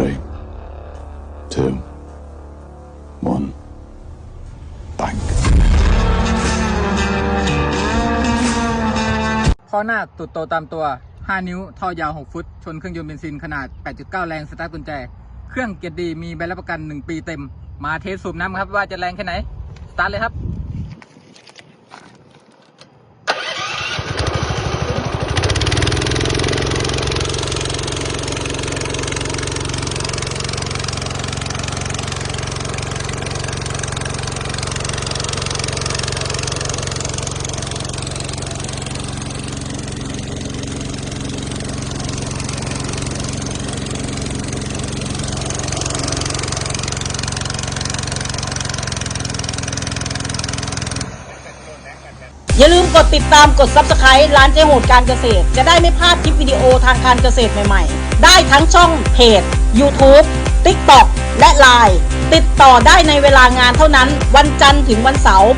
Three, two, one, bang. ข้อหน้าตุดโตตามตัว 5 นิ้วท่อยาว 6 ฟุต ชนเครื่องยนต์เบนซินขนาด 8.9 แรงสตาร์ทกุญแจ เครื่องเกียร์ดีมีใบรับประกัน 1 ปีเต็ม มาเทสสูบน้ำครับว่าจะแรงแค่ไหน สตาร์ทเลยครับ อย่าลืมกดติดตามกด Subscribe ร้านเจ๊โหดการเกษตร จะได้ไม่พลาดคลิปวิดีโอทางการเกษตรใหม่ๆ ได้ทั้งช่องเพจ YouTube TikTok และ Line ติดต่อได้ในเวลางานเท่านั้น วันจันทร์ถึงวันเสาร์